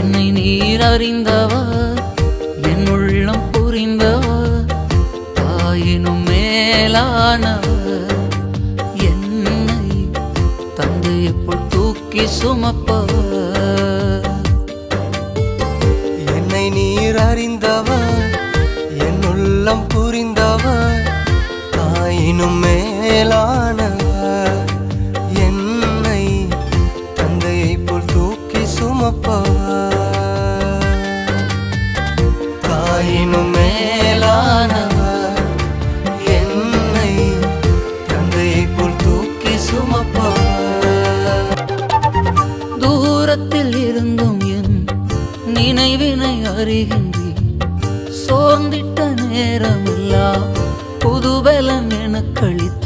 என்னை நீர் அறிந்தவா என் உள்ளம் புரிந்தவா தாயினும் மேலானவர். என்னை தந்தையைப்போல் தூக்கி சுமப்பவர் என்னை நீர் அறிந்தவர் என் உள்ளம் புரிந்தவர் தாயினும் மேலானவர். என்னை தந்தையை போல் தூக்கி சுமப்பவர் தாயினும் மேலானவர் என்னை தந்தையை போல் தூக்கி சுமப்பவர் தூரத்தில் இருந்தும் என் நினைவினை அறிகின்றேன். சோர்ந்திட்ட நேரமெல்லாம் புதுபலன் எனக்களித்தீர்